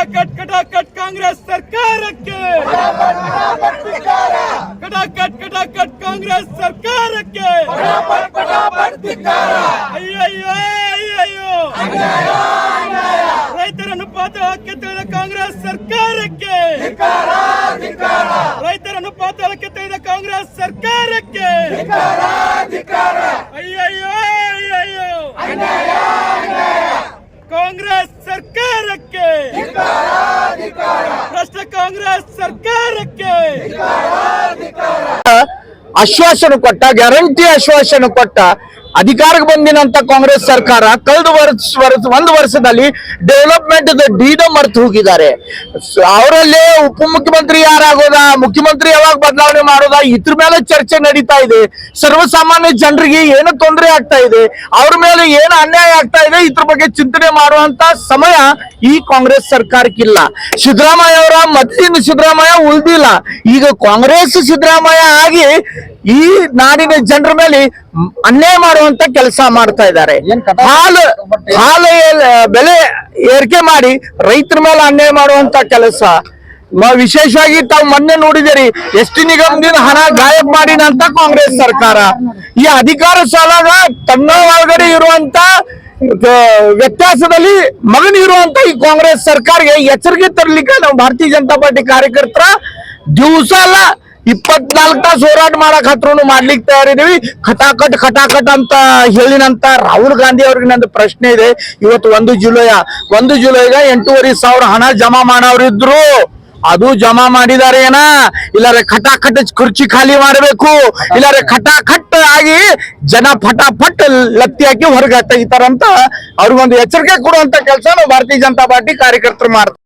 ಕಟಾಕಟ್ ಕಟಾಕಟ್ ಕಾಂಗ್ರೆಸ್ ಸರ್ಕಾರಕ್ಕೆ. ಕಟ ಕಟ್ ಕಟ ಕಟ್ ಕಾಂಗ್ರೆಸ್ ಸರ್ಕಾರಕ್ಕೆ. ಅಯ್ಯಯ್ಯೋ ಅಯ್ಯಯ್ಯೋ. ರೈತರನ್ನು ಪಾತಾಳಕ್ಕೆ ತೆಗೆದ ಕಾಂಗ್ರೆಸ್ ಸರ್ಕಾರಕ್ಕೆ. ರೈತರನ್ನು ಪಾತಾಳಕ್ಕೆ ತೆಗೆದ ಕಾಂಗ್ರೆಸ್ ಸರ್ಕಾರಕ್ಕೆ ಅಯ್ಯಯ್ಯೋ ಅಯ್ಯಯ್ಯೋ ಕಾಂಗ್ರೆಸ್ ಸರ್ಕಾರಕ್ಕೆ ಭ್ರಷ್ಟ ಕಾಂಗ್ರೆಸ್ ಸರ್ಕಾರಕ್ಕೆ ಆಶ್ವಾಸನೆ ಕೊಟ್ಟ ಗ್ಯಾರಂಟಿ ಆಶ್ವಾಸನೆ ಕೊಟ್ಟ ಅಧಿಕಾರಕ್ಕೆ ಬಂದಿನಂತ ಕಾಂಗ್ರೆಸ್ ಸರ್ಕಾರ ಕಳೆದ ವರ್ಷ ವರ್ಷ ಒಂದು ವರ್ಷದಲ್ಲಿ ಡೆವಲಪ್ಮೆಂಟ್ ಡೀಡ ಮರ್ತು ಹೋಗಿದ್ದಾರೆ. ಅವರಲ್ಲೇ ಉಪಮುಖ್ಯಮಂತ್ರಿ ಯಾರಾಗೋದ, ಮುಖ್ಯಮಂತ್ರಿ ಯಾವಾಗ ಬದಲಾವಣೆ ಮಾಡೋದ, ಇದ್ರ ಮೇಲೆ ಚರ್ಚೆ ನಡೀತಾ ಇದೆ. ಸರ್ವಸಾಮಾನ್ಯ ಜನರಿಗೆ ಏನು ತೊಂದರೆ ಆಗ್ತಾ ಇದೆ, ಅವ್ರ ಮೇಲೆ ಏನು ಅನ್ಯಾಯ ಆಗ್ತಾ ಇದೆ, ಇದ್ರ ಬಗ್ಗೆ ಚಿಂತನೆ ಮಾಡುವಂತ ಸಮಯ ಈ ಕಾಂಗ್ರೆಸ್ ಸರ್ಕಾರಕ್ಕಿಲ್ಲ. ಸಿದ್ದರಾಮಯ್ಯ ಅವರ ಮತ್ತಿನ ಸಿದ್ದರಾಮಯ್ಯ ಉಳ್ದಿಲ್ಲ. ಈಗ ಕಾಂಗ್ರೆಸ್ ಸಿದ್ದರಾಮಯ್ಯ ಆಗಿ ಈ ನಾಡಿನ ಜನರ ಮೇಲೆ ಅನ್ಯಾಯ ಮಾಡುವಂತ ಕೆಲಸ ಮಾಡ್ತಾ ಇದ್ದಾರೆ. ಹಾಲು ಹಾಲು ಬೆಲೆ ಏರಿಕೆ ಮಾಡಿ ರೈತರ ಮೇಲೆ ಅನ್ಯಾಯ ಮಾಡುವಂತ ಕೆಲಸ. ವಿಶೇಷವಾಗಿ ತಾವು ಮೊನ್ನೆ ನೋಡಿದಿರಿ ಎಷ್ಟು ನಿಗಮದಿಂದ ಹಣ ಗಾಯಬ್ ಮಾಡಿದಂತ ಕಾಂಗ್ರೆಸ್ ಸರ್ಕಾರ. ಈ ಅಧಿಕಾರ ಸಾಲಾಗ ತನ್ನ ಒಳಗಡೆ ಇರುವಂತ ವ್ಯತ್ಯಾಸದಲ್ಲಿ ವ್ಯತ್ಯಾಸದಲ್ಲಿ ಮಗನಿರುವಂತ ಈ ಕಾಂಗ್ರೆಸ್ ಸರ್ಕಾರಗೆ ಎಚ್ಚರಿಕೆ ತರಲಿಕ್ಕೆ ನಾವು ಭಾರತೀಯ ಜನತಾ ಪಾರ್ಟಿ ಕಾರ್ಯಕರ್ತರ ದಿವಸ ಅಲ್ಲ ಇಪ್ಪತ್ನಾಲ್ಕು ತಾಸು ಹೋರಾಟ ಮಾಡಕ್ ಹತ್ರನು ಮಾಡ್ಲಿಕ್ಕೆ ತಯಾರಿದೀವಿ ಖಟಾಖಟ್ ಖಟಾಖಟ್ ಅಂತ ಹೇಳಿನಂತ ರಾಹುಲ್ ಗಾಂಧಿ ಅವ್ರಿಗೆ ನಂದು ಪ್ರಶ್ನೆ ಇದೆ. ಇವತ್ತು ಒಂದು ಜುಲೈ, ಒಂದು ಜುಲೈಗ ಎಂಟೂವರೆ ಸಾವಿರ ಹಣ ಜಮಾ ಮಾಡೋರಿದ್ರು. ಅದು ಜಮಾ ಮಾಡಿದಾರೆ ಏನ ಇಲ್ಲಾರೆ ಖಟಾಖಟ್ ಕುರ್ಚಿ ಖಾಲಿ ಮಾಡಬೇಕು. ಇಲ್ಲಾರೆ ಖಟಾಖಟ್ ಆಗಿ ಜನ ಫಟಾಫಟ್ ಲತ್ತಿ ಹಾಕಿ ಹೊರಗೆ ತೆಗಿತಾರಂತ ಅವ್ರಿಗೊಂದು ಎಚ್ಚರಿಕೆ ಕೊಡುವಂತ ಕೆಲಸ ಭಾರತೀಯ ಜನತಾ ಪಾರ್ಟಿ ಕಾರ್ಯಕರ್ತರು ಮಾಡ್ತಾರೆ